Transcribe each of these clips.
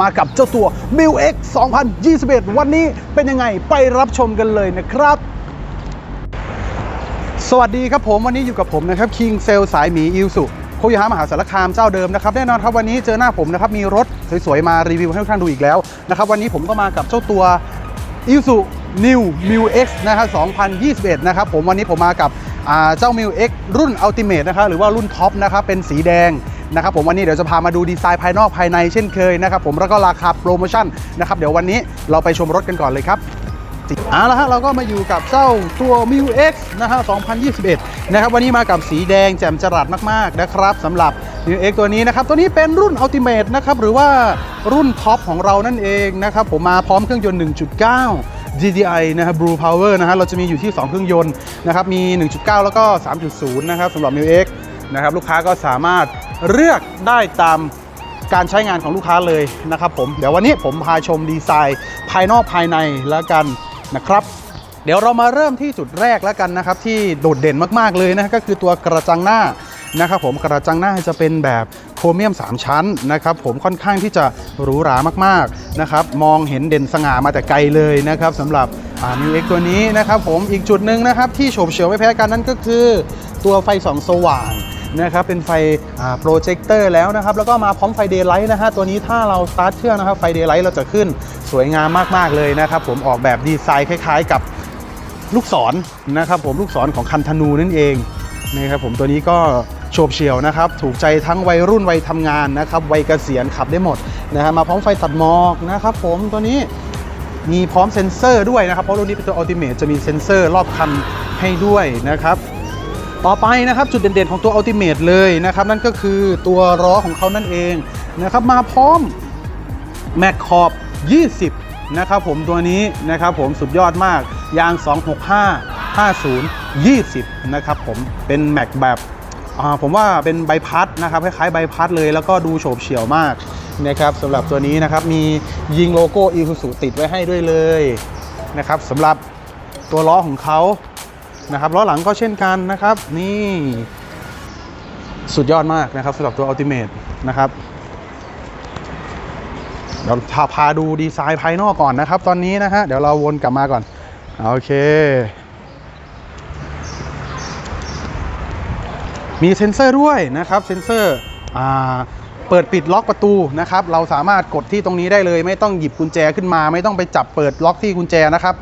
มากับเจ้าตัว m i l X 2021 วันนี้เป็นยังไงไปรับชมกันเลยนะครับ สวัสดีครับผมวันนี้อยู่กับผมนะครับคิงเซลสายหมีอิวสุโคโยฮามหาสารคามเจ้าเดิมนะครับแน่นอนครับวันนี้เจอหน้าผมนะครับมีรถสวยๆ มารีวิวให้ทุกท่านดูอีกแล้วนะครับวันนี้ผมก็มากับเจ้าตัวอิวสุ New m i l X นะครับ2021 นะครับผมวันนี้ผมมากับอ่าเจ้า m i l X รุ่น Ultimate นะครับหรือว่ารุ่นท็อปนะครับเป็นสีแดง นะครับผมวันนี้เดี๋ยวจะพามาดูดีไซน์ภายนอกภายในเช่นเคยนะครับผมแล้วก็ราคาโปรโมชั่นนะครับเดี๋ยววันนี้เราไปชมรถกันก่อนเลยครับเอาละฮะเราก็มาอยู่กับเจ้าตัว m i u X นะฮะ 2021 นะครับวันนี้มากับสีแดงแจ่มจรัสมากๆนะครับสำหรับ m i u X ตัวนี้นะครับ ตัวนี้เป็นรุ่น Ultimate นะครับหรือว่ารุ่นท็อปของเรานั่นเองนะครับผมมาพร้อมเครื่องยนต์ 1.9 GDI นะครับ Blue Power นะฮะเราจะมีอยู่ที่ 2 เครื่องยนต์นะครับมี 1.9 แล้วก็ 3.0 นะครับสำหรับ m i u X นะครับลูกค้าก็สามารถ เลือกได้ตามการใช้งานของลูกค้าเลยนะครับผมเดี๋ยววันนี้ผมพาชมดีไซน์ภายนอกภายในแล้วกันนะครับ เดี๋ยวเรามาเริ่มที่จุดแรกแล้วกันนะครับ ที่โดดเด่นมากๆเลยนะก็คือตัวกระจังหน้านะครับผมกระจังหน้าจะเป็นแบบโครเมียม 3 ชั้นนะครับผมค่อนข้างที่จะหรูหรามากๆนะครับมองเห็นเด่นสง่ามาแต่ไกลเลยนะครับสำหรับมิวเอ็กตัวนี้นะครับผมอีกจุดหนึ่งนะครับที่โฉบเฉียวไม่แพ้กันนั่นก็คือ ตัวไฟส่องสว่าง นะครับเป็นไฟโปรเจคเตอร์แล้วนะครับแล้วก็มาพร้อมไฟเดย์ไลท์นะฮะตัวนี้ถ้าเราสตาร์ทเครื่องนะครับไฟเดย์ไลท์เราจะขึ้นสวยงามมาก ๆ เลยนะครับผมออกแบบดีไซน์คล้าย ๆ กับลูกศรนะครับผมลูกศรของคันธนูนั่นเองนะครับผมตัวนี้ก็โฉบเฉี่ยวนะครับ ถูกใจทั้งวัยรุ่นวัยทำงานนะครับวัยเกษียณขับได้หมดนะฮะมาพร้อมไฟตัดหมอกนะครับผมตัวนี้มีพร้อมเซ็นเซอร์ด้วยนะครับ เพราะรุ่นนี้เป็นตัว Ultimate จะมีเซ็นเซอร์รอบคันให้ด้วยนะครับ ต่อไปนะครับจุดเด่นๆของตัว Ultimate เลยนะครับนั่นก็คือตัวล้อของเขานั่นเองนะครับมาพร้อมแม็กขอบ 20 นะครับผมตัวนี้นะครับผมสุดยอดมากยาง 265 50 20 นะครับผมเป็นแม็กแบบอ่าผมว่าเป็นใบพัดนะครับคล้ายๆใบพัดเลยแล้วก็ดูโฉบเฉี่ยวมากนะครับสำหรับตัวนี้นะครับมียิงโลโก้ i s u z u ติดไว้ให้ด้วยเลยนะครับสำหรับตัวล้อของเขา นะครับล้อหลังก็เช่นกันนะครับนี่สุดยอดมากนะครับสำหรับตัว Ultimate นะครับเดี๋ยวพาพาดูดีไซน์ภายนอกก่อนนะครับ ตอนนี้นะฮะเดี๋ยวเราวนกลับมาก่อนโอเค มีเซ็นเซอร์ด้วยนะครับเซ็นเซอร์เปิดปิดล็อกประตูนะครับ เราสามารถกดที่ตรงนี้ได้เลย ไม่ต้องหยิบกุญแจขึ้นมา ไม่ต้องไปจับเปิดล็อกที่กุญแจนะครับ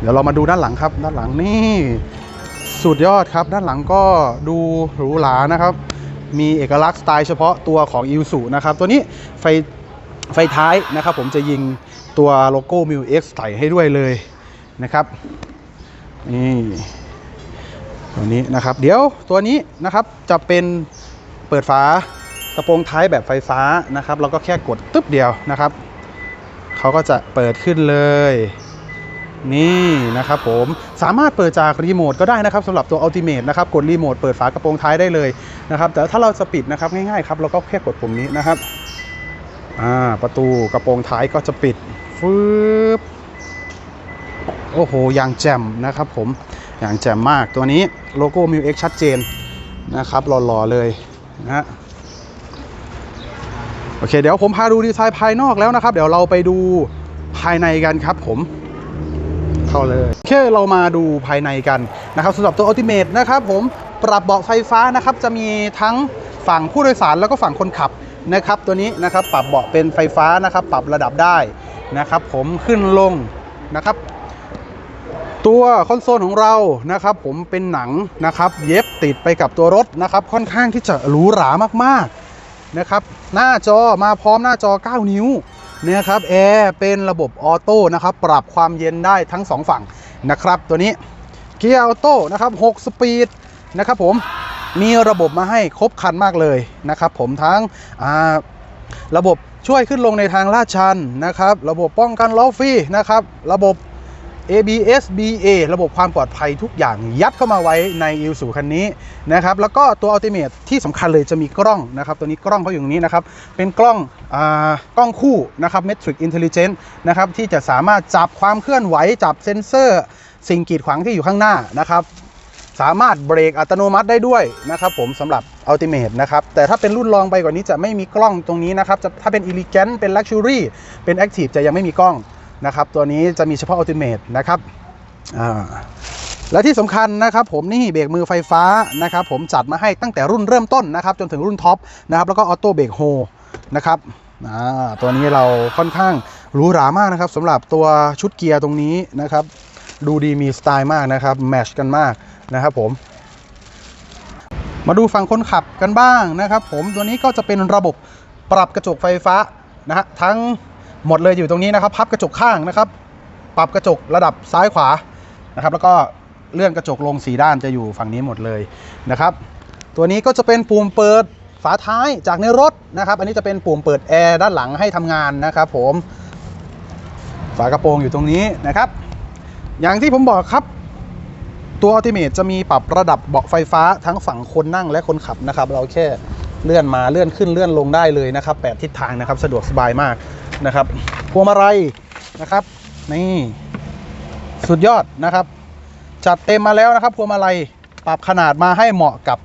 เดี๋ยวเรามาดูด้านหลังครับ ด้านหลังนี่สุดยอดครับ ด้านหลังก็ดูหรูหรานะครับ มีเอกลักษณ์สไตล์เฉพาะตัวของอิ s สุนะครับ ตัวนี้ไฟไฟท้ายนะครับ ผมจะยิงตัวโลโก้ m i u X ใส่ให้ด้วยเลยนะครับนี่ตัวนี้นะครับ เดี๋ยวตัวนี้นะครับจะเป็นเปิดฝากระโปรงท้ายแบบไฟฟ้านะครับเราก็แค่กดตึ๊บเดียวนะครับเขาก็จะเปิดขึ้นเลย นี่นะครับผมสามารถเปิดจากรีโมทก็ได้นะครับสำหรับตัว Ultimate นะครับกดรีโมทเปิดฝากระโปรงท้ายได้เลยนะครับแต่ถ้าเราจะปิดนะครับง่ายๆครับเราก็แค่กดปุ่มนี้นะครับอ่าประตูกระโปรงท้ายก็จะปิดฟืบโอ้โหอย่างแจ่มนะครับผมอย่างแจ่มมากตัวนี้โลโก้ m i u X ชัดเจนนะครับหล่อๆเลยนะฮะโอเคเดี๋ยวผมพาดูดีไซน์ภายนอกแล้วนะครับ เดี๋ยวเราไปดูภายในกันครับผม เข้าเลยโอเคเรามาดูภายในกันนะครับสำหรับตัว Ultimate นะครับผมปรับเบาะไฟฟ้านะครับจะมีทั้งฝั่งผู้โดยสารแล้วก็ฝั่งคนขับนะครับตัวนี้นะครับปรับเบาะเป็นไฟฟ้านะครับ ปรับระดับได้นะครับ ผมขึ้นลงนะครับ ตัวคอนโซลของเรานะครับ ผมเป็นหนังนะครับ เย็บติดไปกับตัวรถนะครับ ค่อนข้างที่จะหรูหรามากๆนะครับ หน้าจอมาพร้อมหน้าจอ 9 นิ้ว เนะครับแอร์เป็นระบบออโต้นะครับ ปรับความเย็นได้ทั้ง 2 ฝั่งนะครับ ตัวนี้เกียร์ออโต้นะครับ6สปีดนะครับผมมีระบบมาให้ครบครันมากเลยนะครับ ผมทั้งระบบช่วยขึ้นลงในทางลาดชันนะครับ ระบบป้องกันล้อฟรีนะครับ ระบบ ABS BA ระบบความปลอดภัยทุกอย่างยัดเข้ามาไว้ใน i ิ s u คันนี้นะครับแล้วก็ตัว Ultimate ที่สำคัญเลยจะมีกล้องนะครับตัวนี้กล้องเขาอยู่ตรงนี้นะครับเป็นกล้องอ่ากล้องคู่นะครับ Metric Intelligence นะครับที่จะสามารถจับความเคลื่อนไหวจับเซ็นเซอร์สิ่งกีดขวางที่อยู่ข้างหน้านะครับสามารถเบรกอัตโนมัติได้ด้วยนะครับผมสำหรับ Ultimate นะครับแต่ถ้าเป็นรุ่นรองไปกว่านี้จะไม่มีกล้องตรงนี้นะครับจะถ้าเป็น Elegant เป็น Luxury เป็น Active จะยังไม่มีกล้อง นะครับ ตัวนี้จะมีเฉพาะ Ultimate นะครับและที่สำคัญนะครับผมนี่เบรกมือไฟฟ้านะครับผมจัดมาให้ตั้งแต่รุ่นเริ่มต้นนะครับจนถึงรุ่นท็อปนะครับแล้วก็ออโต้เบรกโฮนะครับตัวนี้เราค่อนข้างหรูหรามากนะครับสำหรับตัวชุดเกียร์ตรงนี้นะครับ ดูดีมีสไตล์มากนะครับแมชกันมากนะครับผม มาดูฝั่งคนขับกันบ้างนะครับ ผมตัวนี้ก็จะเป็นระบบปรับกระจกไฟฟ้านะฮะทั้ง หมดเลยอยู่ตรงนี้นะครับ พับกระจกข้างนะครับ ปรับกระจกระดับซ้ายขวานะครับ แล้วก็เลื่อนกระจกลงสีด้านจะอยู่ฝั่งนี้หมดเลยนะครับ ตัวนี้ก็จะเป็นปุ่มเปิดฝาท้ายจากในรถนะครับ อันนี้จะเป็นปุ่มเปิดแอร์ด้านหลังให้ทำงานนะครับ ผมฝากระโปรงอยู่ตรงนี้นะครับ อย่างที่ผมบอกครับตัว Ultimate จะมีปรับระดับเบาะไฟฟ้าทั้งฝั่งคนนั่งและคนขับนะครับ เราแค่เลื่อนมาเลื่อนขึ้นเลื่อนลงได้เลยนะครับแปดทิศทางนะครับ สะดวกสบายมาก นะครับพวงมาลัยนะครับ นี่สุดยอดนะครับ จัดเต็มมาแล้วนะครับพวงมาลัยปรับขนาดมาให้เหมาะกับ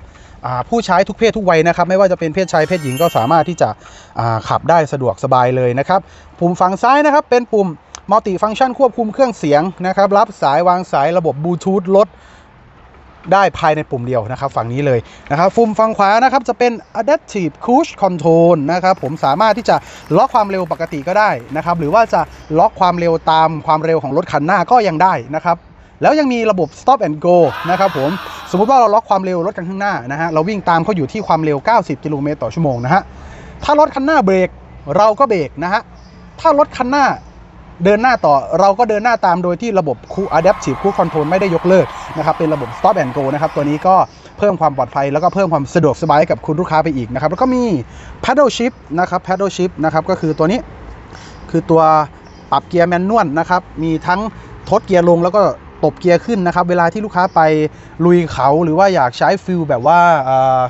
ผู้ใช้ทุกเพศทุกวัยนะครับ ไม่ว่าจะเป็นเพศชายเพศหญิงก็สามารถที่จะขับได้สะดวกสบายเลยนะครับ ปุ่มฝั่งซ้ายนะครับ เป็นปุ่มมัลติฟัง c t ชันควบคุมเครื่องเสียงนะครับ รับสายวางสายระบบบลูทูธลด ได้ภายในปุ่มเดียวนะครับฝั่งนี้เลยนะครับปุ่มฝั่งขวานะครับจะเป็น adaptive cruise control นะครับผมสามารถที่จะล็อกความเร็วปกติก็ได้นะครับหรือว่าจะล็อกความเร็วตามความเร็วของรถคันหน้าก็ยังได้นะครับแล้วยังมีระบบ stop and go นะครับผมสมมุติว่าเราล็อกความเร็วรถคันข้างหน้านะฮะเราวิ่งตามเขาอยู่ที่ความเร็ว 90 กิโลเมตรต่อชั่วโมงนะฮะถ้ารถคันหน้าเบรกเราก็เบรกนะฮะถ้ารถคันหน้า เดินหน้าต่อเราก็เดินหน้าตามโดยที่ระบบ Cruise Adaptive Cruise Control ไม่ได้ยกเลิกนะครับเป็นระบบ Stop and Go นะครับตัวนี้ก็เพิ่มความปลอดภัย แล้วก็เพิ่มความสะดวกสบายให้กับคุณลูกค้าไปอีกนะครับแล้วก็มี Paddle Shift นะครับ Paddle Shift นะครับก็คือตัวนี้คือตัวปรับเกียร์แมนนวลนะครับมีทั้งทดเกียร์ลงแล้วก็ตบเกียร์ขึ้นนะครับ เวลาที่ลูกค้าไปลุยเขาหรือว่าอยากใช้ฟิลแบบว่า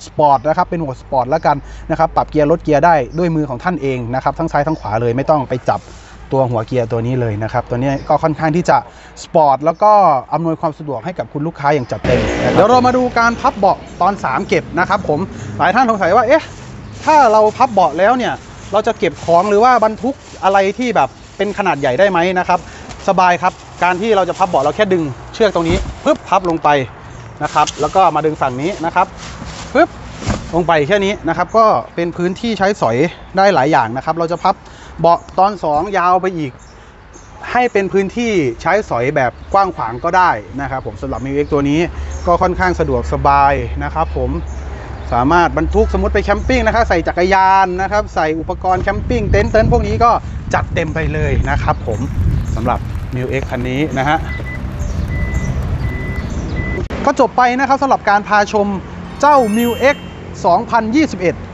สปอร์ตนะครับ เป็นโหมดสปอร์ตแล้วกันนะครับ ปรับเกียร์ลดเกียร์ได้ด้วยมือของท่านเองนะครับ ทั้งซ้ายทั้งขวาเลยไม่ต้องไปจับ ตัวหัวเกียร์ตัวนี้เลยนะครับตัวนี้ก็ค่อนข้างที่จะสปอร์ตแล้วก็อำนวยความสะดวกให้กับคุณลูกค้าอย่างจัดเต็มเดี๋ยวเรามาดูการพับเบาะตอน 3 เก็บนะครับผมหลายท่านสงสัยว่าเอ๊ะถ้าเราพับเบาะแล้วเนี่ยเราจะเก็บของหรือว่าบรรทุกอะไรที่แบบเป็นขนาดใหญ่ได้ไหมนะครับสบายครับการที่เราจะพับเบาะเราแค่ดึงเชือกตรงนี้ปึ๊บพับลงไปนะครับแล้วก็มาดึงฝั่งนี้นะครับปึ๊บลงไปแค่นี้นะครับก็เป็นพื้นที่ใช้สอยได้หลายอย่างนะครับ เราจะพับ เบาะตอน2ยาวไปอีก ให้เป็นพื้นที่ใช้สอยแบบกว้างขวางก็ได้นะครับผมสำหรับมิวเอ็กตัวนี้ก็ค่อนข้างสะดวกสบายนะครับผมสามารถบรรทุกสมมติไปแคมปิ้งนะครับใส่จักรยานนะครับใส่อุปกรณ์แคมปิ้งเต็นท์เต็นท์พวกนี้ก็จัดเต็มไปเลยนะครับผมสำหรับ m ิ x คันนี้นะฮะก็จบไปนะครับสำหรับการพาชมเจ้า m ิ x 2021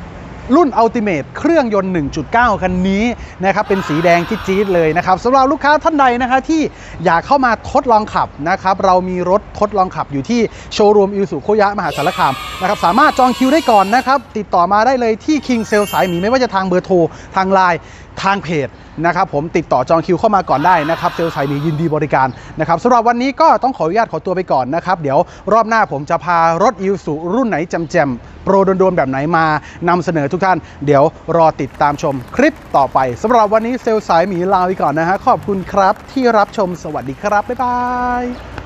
รุ่น Ultimate เครื่องยนต์ 1.9 คันนี้นะครับเป็นสีแดงที่จี๊ดเลยนะครับสำหรับลูกค้าท่านใดนะคะที่อยากเข้ามาทดลองขับนะครับเรามีรถทดลองขับอยู่ที่โชว์รูมอิวสุโคยะมหาสารคามนะครับสามารถจองคิวได้ก่อนนะครับติดต่อมาได้เลยที่ King Sale สายหมีไม่ว่าจะทางเบอร์โทรทางไลน์ทางเพจ นะครับผมติดต่อจองคิวเข้ามาก่อนได้นะครับเซลล์สายหมียินดีบริการนะครับสำหรับวันนี้ก็ต้องขออนุญาตขอตัวไปก่อนนะครับ เดี๋ยวรอบหน้าผมจะพารถอิวสุรุ่นไหนจำแจมโปรโดนๆแบบไหนมานำเสนอทุกท่าน เดี๋ยวรอติดตามชมคลิปต่อไปสำหรับวันนี้เซลล์สายหมีลาไปก่อนนะฮะขอบคุณครับที่รับชมสวัสดีครับบ๊ายบาย